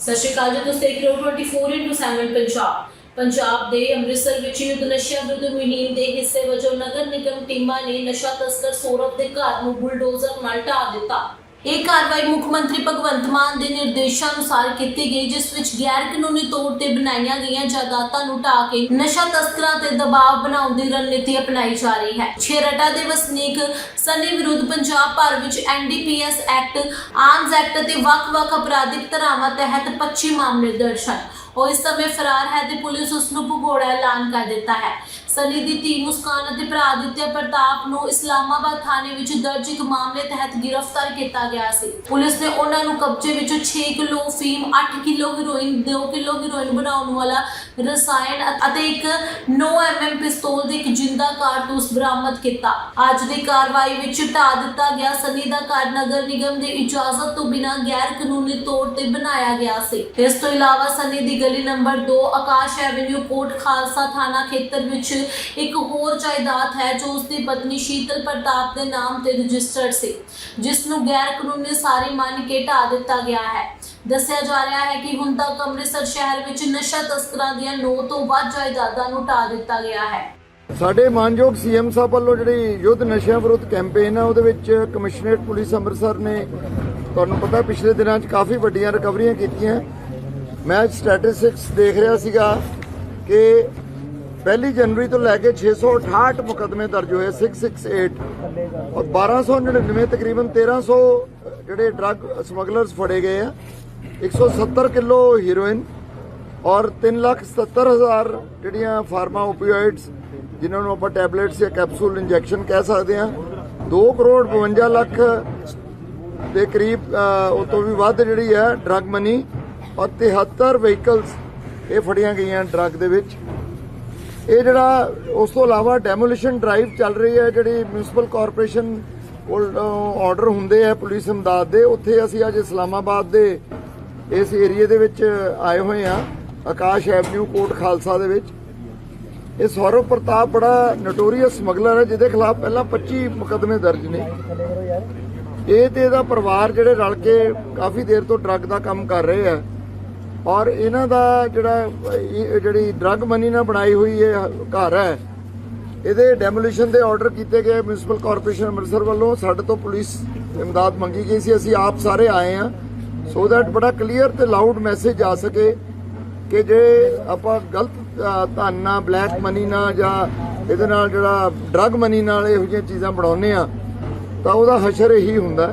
ਸਤਿ ਸ਼੍ਰੀ ਅਕਾਲ ਜੀ, ਤੁਸੀਂ ਦੇਖ ਰਹੇ ਹੋ 24/7 ਪੰਜਾਬ। ਪੰਜਾਬ ਦੇ ਅੰਮ੍ਰਿਤਸਰ ਵਿੱਚ ਯੁੱਧ ਨਸ਼ਾ ਵਿਰੁੱਧ ਮੁਹਿੰਮ ਦੇ ਹਿੱਸੇ ਵਜੋਂ ਨਗਰ ਨਿਗਮ ਟੀਮਾਂ ਨੇ ਨਸ਼ਾ ਤਸਕਰ ਸੌਰਵ ਦੇ ਘਰ ਨੂੰ ਬੁਲਡੋਜ਼ਰ ਨਾਲ ਢਾਹ ਦਿੱਤਾ। ਇਹ ਕਾਰਵਾਈ ਮੁੱਖ ਮੰਤਰੀ ਭਗਵੰਤ ਮਾਨ ਦੇ ਨਿਰਦੇਸ਼ਾਂ ਅਨੁਸਾਰ ਕੀਤੀ ਗਈ, ਜਿਸ ਵਿੱਚ ਗੈਰ ਕਾਨੂੰਨੀ ਤੌਰ ਤੇ ਬਣਾਈਆਂ ਗਈਆਂ ਜਾਇਦਾਦਾਂ ਨੂੰ ਢਾਹ ਕੇ ਨਸ਼ਾ ਤਸਕਰਾਂ ਤੇ ਦਬਾਅ ਬਣਾਉਣ ਦੀ ਰਣਨੀਤੀ ਅਪਣਾਈ ਜਾ ਰਹੀ ਹੈ। ਛੇਰਟਾ ਦੇ ਵਸਨੀਕ ਸਨੀ ਵਿਰੁੱਧ ਪੰਜਾਬ ਭਰ ਵਿੱਚ ਐਨਡੀਪੀਐਸ ਐਕਟ ਆਰਮਸ ਐਕਟ ਅਤੇ ਵੱਖ-ਵੱਖ ਅਪਰਾਧਿਕ ਧਾਰਾਵਾਂ ਤਹਿਤ 25 ਮਾਮਲੇ ਦਰਜ ਹਨ। ਉਹ ਇਸ ਸਮੇਂ ਫਰਾਰ ਹੈ ਤੇ ਪੁਲਿਸ ਉਸ ਨੂੰ ਭਗੌੜਾ ਐਲਾਨ ਕਰ ਦਿੱਤਾ ਹੈ। ਸਨੀ ਦੀ ਧੀ ਮੁਸਕਾਨ ਅਤੇ ਭਰਾ ਦਿੱਤੇ ਪ੍ਰਤਾਪ ਨੂੰ ਇਸਲਾਮਾਬਾਦ ਥਾਣੇ ਵਿੱਚ ਦਰਜ ਇੱਕ ਮਾਮਲੇ ਤਹਿਤ ਗ੍ਰਿਫਤਾਰ ਕੀਤਾ ਗਿਆ ਸੀ। ਪੁਲਿਸ ਨੇ ਉਹਨਾਂ ਨੂੰ ਕਬਜ਼ੇ ਵਿੱਚੋਂ 6 ਕਿਲੋ ਫੀਮ 8 ਕਿਲੋ ਹੈਰੋਇਨ 2 ਕਿਲੋ ਹੈਰੋਇਨ ਬਣਾਉਣ ਵਾਲਾ ਰਸਾਇਣ ਅਤੇ ਇੱਕ 9 mm ਪਿਸਤੌਲ ਦੇ ਇੱਕ ਜਿੰਦਾ ਕਾਰਤੂਸ ਬਰਾਮਦ ਕੀਤਾ। ਅੱਜ ਦੀ ਕਾਰਵਾਈ ਵਿੱਚ ਢਾ ਦਿੱਤਾ ਗਿਆ ਸਨੀ ਦਾ ਘਰ ਨਗਰ ਨਿਗਮ ਦੀ ਇਜਾਜ਼ਤ ਤੋਂ ਬਿਨਾਂ ਗੈਰ ਕਾਨੂੰਨੀ ਤੌਰ ਤੇ ਬਣਾਇਆ ਗਿਆ ਸੀ। ਇਸ ਤੋਂ ਇਲਾਵਾ ਸਨੀ ਦੀ ਗਲੀ ਨੰਬਰ 2 ਆਕਾਸ਼ ਐਵਨਿਊ ਕੋਟ, ਖਾਲਸਾ ਥਾਣਾ ਖੇਤਰ ਵਿੱਚ ਇੱਕ ਹੋਰ ਜਾਇਦਾਦ ਹੈ ਜੋ ਉਸ ਦੀ ਪਤਨੀ ਸ਼ੀਤਲ ਪ੍ਰਤਾਪ ਦੇ ਨਾਮ ਤੇ ਰਜਿਸਟਰਡ ਸੀ, ਜਿਸ ਨੂੰ ਗੈਰ ਕਾਨੂੰਨੀ ਸਾਰੀ ਮੰਨ ਕੇ ਢਾ ਦਿੱਤਾ ਗਿਆ ਹੈ। ਦੱਸਿਆ ਜਾ ਰਿਹਾ ਹੈ ਕਿ ਹੁਣ ਤੱਕ ਅੰਮ੍ਰਿਤਸਰ ਸ਼ਹਿਰ ਵਿੱਚ ਨਸ਼ਾ ਤਸਕਰਾਂ ਦੀਆਂ 9 ਤੋਂ ਵੱਧ ਜਾਇਦਾਦਾਂ ਨੂੰ ਢਾ ਦਿੱਤਾ ਗਿਆ ਹੈ। ਸਾਡੇ ਮਾਨਯੋਗ ਸੀਐਮ ਸਾਹਿਬ ਵੱਲੋਂ ਜਿਹੜੀ ਯੁੱਧ ਨਸ਼ਿਆਂ ਵਿਰੁੱਧ ਕੈਂਪੇਨ ਆ, ਉਹਦੇ ਵਿੱਚ ਕਮਿਸ਼ਨਰੇਟ ਪੁਲਿਸ ਅੰਮ੍ਰਿਤਸਰ ਨੇ ਤੁਹਾਨੂੰ ਪਤਾ ਪਿਛਲੇ ਦਿਨਾਂ 'ਚ ਕਾਫੀ ਵੱਡੀਆਂ ਰਿਕਵਰੀਆਂ ਕੀਤੀਆਂ। ਮੈਂ ਸਟੈਟਿਸਟਿਕਸ ਦੇਖ ਰਿਹਾ ਸੀਗਾ ਕਿ ਪਹਿਲੀ ਜਨਵਰੀ ਤੋਂ ਲੈ ਕੇ 668 ਮੁਕਦਮੇ ਦਰਜ ਹੋਏ 668 ਔਰ 1299 ਤਕਰੀਬਨ 1300 ਜਿਹੜੇ ਡਰੱਗ ਸਮਗਲਰਸ ਫੜੇ ਗਏ ਆ। 170 ਕਿਲੋ ਹੀਰੋਇਨ ਔਰ 377000 ਜਿਹੜੀਆਂ ਫਾਰਮਾ ਓਪੀਓਇਡਸ ਜਿਨ੍ਹਾਂ ਨੂੰ ਆਪਾਂ ਟੈਬਲੇਟਸ ਜਾਂ ਕੈਪਸੂਲ ਇੰਜੈਕਸ਼ਨ ਕਹਿ ਸਕਦੇ ਹਾਂ। 2 ਕਰੋੜ 52 ਲੱਖ ਦੇ ਕਰੀਬ ਉਹ ਤੋਂ ਵੀ ਵੱਧ ਜਿਹੜੀ ਹੈ ਡਰੱਗ ਮਨੀ ਔਰ 73 ਵਹੀਕਲਸ ਇਹ ਫੜੀਆਂ ਗਈਆਂ ਡਰੱਗ ਦੇ ਵਿੱਚ। ਇਹ ਜਿਹੜਾ ਉਸ ਤੋਂ ਇਲਾਵਾ ਡੈਮੋਲੀਸ਼ਨ ਡਰਾਈਵ ਚੱਲ ਰਹੀ ਹੈ, ਜਿਹੜੀ ਮਿਊਨਿਸਪਲ ਕਾਰਪੋਰੇਸ਼ਨ ਕੋਲ ਆਰਡਰ ਹੁੰਦੇ ਆ ਪੁਲਿਸ ਇਮਦਾਦ ਦੇ, ਉੱਥੇ ਅਸੀਂ ਅੱਜ ਇਸਲਾਮਾਬਾਦ ਦੇ ਇਸ ਏਰੀਏ ਦੇ ਵਿੱਚ ਆਏ ਹੋਏ ਆ ਆਕਾਸ਼ ਐਵਨਿਊ ਕੋਟ ਖਾਲਸਾ ਦੇ ਵਿੱਚ। ਇਹ ਸੌਰਵ ਪ੍ਰਤਾਪ ਬੜਾ ਨਟੋਰੀਅਸ ਸਮਗਲਰ ਹੈ, ਜਿਹਦੇ ਖਿਲਾਫ ਪਹਿਲਾਂ 25 ਮੁਕਦਮੇ ਦਰਜ ਨੇ। ਇਹ ਤੇ ਇਹਦਾ ਪਰਿਵਾਰ ਜਿਹੜੇ ਰਲ ਕੇ ਕਾਫੀ ਦੇਰ ਤੋਂ ਡਰੱਗ ਦਾ ਕੰਮ ਕਰ ਰਹੇ ਆ। ਔਰ ਇਹਨਾਂ ਦਾ ਜਿਹੜਾ ਜਿਹੜੀ ਡਰੱਗ ਮਨੀ ਨਾਲ ਬਣਾਈ ਹੋਈ ਇਹ ਘਰ ਹੈ, ਇਹਦੇ ਡੈਮੋਲੀਸ਼ਨ ਦੇ ਆਰਡਰ ਕੀਤੇ ਗਏ ਮਿਊਨਿਸਪਲ ਕਾਰਪੋਰੇਸ਼ਨ ਅੰਮ੍ਰਿਤਸਰ ਵੱਲੋਂ। ਸਾਡੇ ਤੋਂ ਪੁਲਿਸ ਇਮਦਾਦ ਮੰਗੀ ਗਈ ਸੀ, ਅਸੀਂ ਆਪ ਸਾਰੇ ਆਏ ਆ ਸੋ ਦੈਟ ਬੜਾ ਕਲੀਅਰ ਤੇ ਲਾਊਡ ਮੈਸੇਜ ਆ ਸਕੇ ਕਿ ਜੇ ਆਪਾਂ ਗਲਤ ਧਨ ਨਾਲ ਬਲੈਕ ਮਨੀ ਨਾਲ ਜਾਂ ਇਹਦੇ ਨਾਲ ਜਿਹੜਾ ਡਰੱਗ ਮਨੀ ਨਾਲ ਇਹੋ ਜਿਹੀਆਂ ਚੀਜ਼ਾਂ ਬਣਾਉਂਦੇ ਆ ਤਾਂ ਉਹਦਾ ਹਸ਼ਰ ਇਹੀ ਹੁੰਦਾ।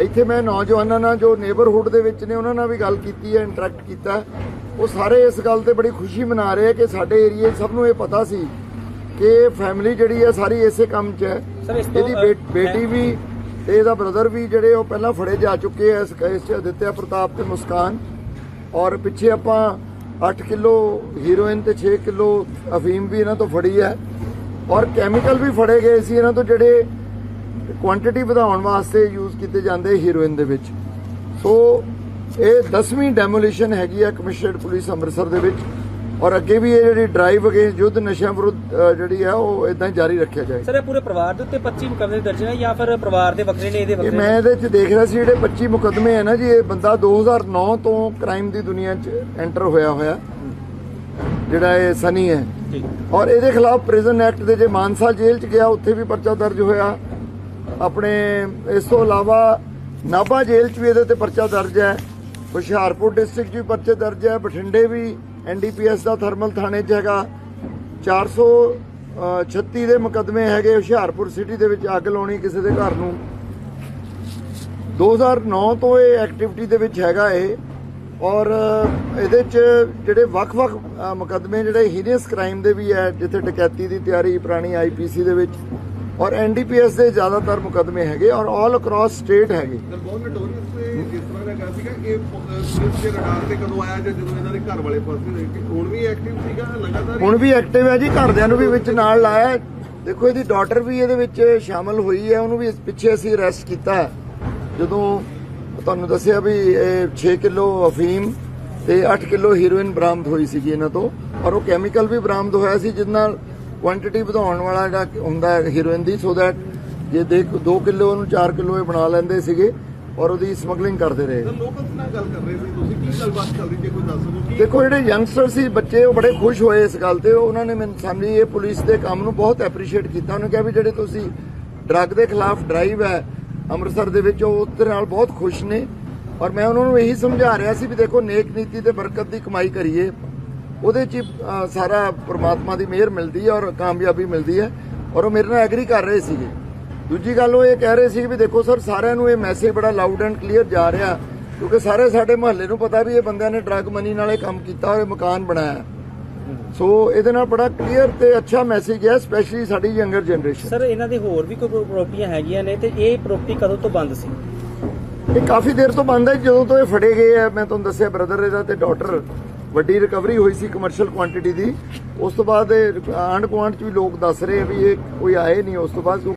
ਇੱਥੇ ਮੈਂ ਨੌਜਵਾਨਾਂ ਨਾਲ ਜੋ ਨੇਬਰਹੁੱਡ ਦੇ ਵਿੱਚ ਨੇ ਉਹਨਾਂ ਨਾਲ ਵੀ ਗੱਲ ਕੀਤੀ ਹੈ ਇੰਟਰੈਕਟ ਕੀਤਾ। ਉਹ ਸਾਰੇ ਇਸ ਗੱਲ ਤੇ ਬੜੀ ਖੁਸ਼ੀ ਮਨਾ ਰਹੇ ਕਿ ਸਾਡੇ ਏਰੀਏ ਸਭ ਨੂੰ ਇਹ ਪਤਾ ਸੀ ਕਿ ਫੈਮਿਲੀ ਜਿਹੜੀ ਹੈ ਸਾਰੀ ਇਸੇ ਕੰਮ 'ਚ ਹੈ। ਇਹਦੀ ਬੇਟੀ ਵੀ ਤੇ ਇਹਦਾ ਬ੍ਰਦਰ ਵੀ ਜਿਹੜੇ ਉਹ ਪਹਿਲਾਂ ਫੜੇ ਜਾ ਚੁੱਕੇ ਆ ਇਸ ਕੇਸ 'ਚ ਦਿੱਤਿਆ ਪ੍ਰਤਾਪ ਤੇ ਮੁਸਕਾਨ। ਔਰ ਪਿੱਛੇ ਆਪਾਂ 8 ਕਿਲੋ ਹੀਰੋਇਨ ਤੇ 6 ਕਿਲੋ ਅਫੀਮ ਵੀ ਇਹਨਾਂ ਤੋਂ ਫੜੀ ਹੈ। ਔਰ ਕੈਮੀਕਲ ਵੀ ਫੜੇ ਗਏ ਸੀ ਇਹਨਾਂ ਤੋਂ ਜਿਹੜੇ ਕੁਆਂਟੀਟੀ ਵਧਾਉਣ ਵਾਸਤੇ ਕੀਤੇ ਜਾਂਦੇ ਹੀਰੋਇਨ ਦੇ ਵਿੱਚ। ਸੋ ਇਹ 10ਵੀਂ ਡੈਮੋਲੀਸ਼ਨ ਹੈਗੀ ਆ ਕਮਿਸ਼ਨਰਡ ਪੁਲਿਸ ਅੰਮ੍ਰਿਤਸਰ ਦੇ ਵਿੱਚ। ਔਰ ਅੱਗੇ ਵੀ ਇਹ ਜਿਹੜੀ ਡਰਾਈਵ ਅਗੇਂਸਟ ਯੁੱਧ ਨਸ਼ਿਆਂ ਵਿਰੁੱਧ ਜਿਹੜੀ ਆ ਉਹ ਇਦਾਂ ਜਾਰੀ ਰੱਖਿਆ ਜਾਏ। ਸਰ ਇਹ ਪੂਰੇ ਪਰਿਵਾਰ ਦੇ ਉੱਤੇ 25 ਮੁਕੱਦਮੇ ਦਰਜ ਨੇ ਜਾਂ ਫਿਰ ਪਰਿਵਾਰ ਦੇ ਵੱਖਰੇ ਨੇ ਇਹਦੇ ਇਹ ਵੱਖਰੇ ਮੈਂ ਇਹਦੇ ਚ ਦੇਖ ਰਿਹਾ ਸੀ ਜਿਹੜੇ 25 ਮੁਕੱਦਮੇ ਹੈ ਨਾ ਜੀ ਇਹ ਬੰਦਾ 2009 ਤੋਂ ਕ੍ਰਾਈਮ ਦੀ ਦੁਨੀਆ 'ਚ ਐਂਟਰ ਹੋਇਆ ਹੋਇਆ। ਜਿਹੜਾ ਇਹ ਸਨੀ ਹੈ। ਔਰ ਇਹਦੇ ਖਿਲਾਫ ਪ੍ਰਿਜ਼ਨ ਐਕਟ ਦੇ ਜੇ ਮਾਨਸਾ ਜੇਲ੍ਹ 'ਚ ਗਿਆ ਉੱਥੇ ਵੀ ਪਰਚਾ ਦਰਜ ਹੋਇਆ। ਆਪਣੇ ਇਸ ਤੋਂ ਇਲਾਵਾ ਨਾਭਾ ਜੇਲ੍ਹ 'ਚ ਵੀ ਇਹਦੇ ਤੇ ਪਰਚਾ ਦਰਜ ਹੈ ਹੁਸ਼ਿਆਰਪੁਰ ਡਿਸਟ੍ਰਿਕਟ 'ਚ ਵੀ ਪਰਚੇ ਦਰਜ ਹੈ ਬਠਿੰਡੇ ਵੀ ਐਨਡੀਪੀਐਸ ਦਾ ਥਰਮਲ ਥਾਣੇ 'ਚ ਹੈਗਾ। 436 ਦੇ ਮੁਕੱਦਮੇ ਹੈਗੇ ਹੁਸ਼ਿਆਰਪੁਰ ਸਿਟੀ ਦੇ ਵਿੱਚ ਅੱਗ ਲਾਉਣੀ ਕਿਸੇ ਦੇ ਘਰ ਨੂੰ। 2009 ਤੋਂ ਇਹ ਐਕਟੀਵਿਟੀ ਦੇ ਵਿੱਚ ਹੈਗਾ ਇਹ। ਔਰ ਇਹਦੇ ਚ ਜਿਹੜੇ ਵੱਖ-ਵੱਖ ਅ, ਮੁਕੱਦਮੇ ਜਿਹੜੇ ਹੀਰੀਅਸ ਕ੍ਰਾਈਮ ਦੇ ਵੀ ਹੈ ਜਿੱਥੇ ਡਕੈਤੀ ਦੀ ਤਿਆਰੀ ਪੁਰਾਣੀ ਆਈਪੀਸੀ ਦੇ ਵਿੱਚ। ਔਰ ਐਨਡੀਪੀਐਸ ਦੇ ਜ਼ਿਆਦਾਤਰ ਮੁਕੱਦਮੇ ਹੈਗੇ ਔਰ ਆਲ ਅਕ੍ਰੋਸ ਸਟੇਟ ਹੈਗੇ ਸਰ ਬਹੁਤ ਨੋਟੋਰੀਅਸ ਤੇ ਜਿਸ ਤਰ੍ਹਾਂ ਦਾ ਕਿਹਾ ਸੀਗਾ ਕਿ ਪੁਲਿਸ ਦੇ ਰਡਾਰ ਤੇ ਕਦੋਂ ਆਇਆ ਜਾਂ ਜਦੋਂ ਇਹਨਾਂ ਦੇ ਘਰ ਵਾਲੇ ਫਸਦੇ ਹੋਏ ਕਿ ਹੁਣ ਵੀ ਐਕਟਿਵ ਸੀਗਾ ਲਗਾਤਾਰ ਹੁਣ ਵੀ ਐਕਟਿਵ ਹੈ ਜੀ ਘਰਦਿਆਂ ਨੂੰ ਵੀ ਵਿੱਚ ਨਾਲ ਲਾਇਆ। ਦੇਖੋ ਇਹਦੀ ਡਾਟਰ ਵੀ ਇਹਦੇ ਵਿੱਚ ਸ਼ਾਮਲ ਹੋਈ ਹੈ ਉਹਨੂੰ ਵੀ ਪਿੱਛੇ ਅਸੀਂ ਅਰੈਸਟ ਕੀਤਾ। ਜਦੋਂ ਤੁਹਾਨੂੰ ਦੱਸਿਆ ਵੀ ਇਹ 6 ਕਿਲੋ ਅਫੀਮ ਤੇ 8 ਕਿਲੋ ਹੀਰੋਇਨ ਬਰਾਮਦ ਹੋਈ ਸੀਗੀ ਇਹਨਾਂ ਤੋਂ ਔਰ ਉਹ ਕੈਮੀਕਲ ਵੀ ਬਰਾਮਦ ਹੋਇਆ ਸੀ ਜਿਸ ਨਾਲ ਕੁਆਂਟੀਟੀ ਵਧਾਉਣ ਵਾਲਾ ਜਿਹੜਾ ਹੁੰਦਾ ਹੈ ਹੀਰੋਇਨ ਦੀ ਸੋ ਦੈਟ ਜੇ ਦੇ 2 ਕਿਲੋ ਉਹਨੂੰ 4 ਕਿਲੋ ਇਹ ਬਣਾ ਲੈਂਦੇ ਸੀਗੇ ਔਰ ਉਹਦੀ ਸਮਗਲਿੰਗ ਕਰਦੇ ਰਹੇ। ਸਰ ਲੋਕਲਸ ਨਾਲ ਗੱਲ ਕਰ ਰਹੇ ਸੀ। ਤੁਸੀਂ ਕੀ ਗੱਲਬਾਤ ਚੱਲ ਰਹੀ ਜੇ ਕੋਈ ਦੱਸ ਸਕੋ। ਕੀ ਦੇਖੋ ਜਿਹੜੇ ਯੰਗਸਟਰ ਸੀ ਬੱਚੇ ਉਹ ਬੜੇ ਖੁਸ਼ ਹੋਏ ਇਸ ਗੱਲ ਤੇ। ਉਹਨਾਂ ਨੇ ਮੈਨੂੰ ਸਾਹਮਣੇ ਇਹ ਪੁਲਿਸ ਦੇ ਕੰਮ ਨੂੰ ਬਹੁਤ ਐਪਰੀਸ਼ੀਏਟ ਕੀਤਾ। ਉਹਨੇ ਕਿਹਾ ਵੀ ਜਿਹੜੇ ਤੁਸੀਂ ਡਰੱਗ ਦੇ ਖਿਲਾਫ ਡਰਾਈਵ ਹੈ ਅੰਮ੍ਰਿਤਸਰ ਦੇ ਵਿੱਚ ਉਹ ਉਹਦੇ ਨਾਲ ਬਹੁਤ ਖੁਸ਼ ਨੇ। ਔਰ ਮੈਂ ਉਹਨਾਂ ਨੂੰ ਇਹੀ ਸਮਝਾ ਰਿਹਾ ਸੀ ਵੀ ਦੇਖੋ ਨੇਕ ਨੀਤੀ ਤੇ ਬਰਕਤ ਦੀ ਕਮਾਈ ਕਰੀਏ। ਉਹਦੇ 'ਚ ਸਾਰਾ ਪ੍ਰਮਾਤਮਾ ਦੀ ਮਿਹਰ ਮਿਲਦੀ ਹੈ ਔਰ ਕਾਮਯਾਬੀ ਮਿਲਦੀ ਹੈ ਔਰ ਉਹ ਮੇਰੇ ਨਾਲ ਐਗਰੀ ਕਰ ਰਹੇ ਸੀਗੇ। ਦੂਜੀ ਗੱਲ ਉਹ ਇਹ ਕਹਿ ਰਹੇ ਸੀ ਵੀ ਦੇਖੋ ਸਰ ਸਾਰਿਆਂ ਨੂੰ ਇਹ ਮੈਸੇਜ ਬੜਾ ਲਾਊਡ ਐਂਡ ਕਲੀਅਰ ਜਾ ਰਿਹਾ ਕਿਉਂਕਿ ਸਾਰੇ ਸਾਡੇ ਮੁਹੱਲੇ ਨੂੰ ਪਤਾ ਵੀ ਇਹ ਬੰਦਿਆਂ ਨੇ ਡਰੱਗ ਮਨੀ ਨਾਲ ਇਹ ਕੰਮ ਕੀਤਾ ਔਰ ਇਹ ਮਕਾਨ ਬਣਾਇਆ। ਸੋ ਇਹਦੇ ਨਾਲ ਬੜਾ ਕਲੀਅਰ ਤੇ ਅੱਛਾ ਮੈਸੇਜ ਹੈ ਸਪੈਸ਼ਲੀ ਸਾਡੀ ਯੰਗਰ ਜਨਰੇਸ਼ਨ ਸਰ ਇਹਨਾਂ ਦੇ ਹੋਰ ਵੀ ਕੋਈ ਪ੍ਰੋਪਰਟੀਆਂ ਹੈਗੀਆਂ ਨੇ ਤੇ ਇਹ ਪ੍ਰੋਪਰਟੀ ਕਦੋਂ ਤੋਂ ਬੰਦ ਸੀ? ਇਹ ਕਾਫੀ ਦੇਰ ਤੋਂ ਬੰਦ ਹੈ ਜਦੋਂ ਤੋਂ ਇਹ ਫੜੇ ਗਏ ਆ ਮੈਂ ਤੁਹਾਨੂੰ ਦੱਸਿਆ ਬ੍ਰਦਰ ਇਹਦਾ ਤੇ ਡਾਟਰ ਵੱਡੀ ਰਿਕਵਰੀ ਹੋਈ ਸੀ ਕਮਰਸ਼ੀਅਲ ਕੁਆਂਟੀਟੀ ਦੀ। ਉਸ ਤੋਂ ਬਾਅਦ ਆਂਡ ਕੁਆਂਟ ਚ ਵੀ ਲੋਕ ਦੱਸ ਰਹੇ ਆ ਵੀ ਇਹ ਕੋਈ ਆਏ ਨਹੀਂ, ਉਸ ਤੋਂ ਬਾਅਦ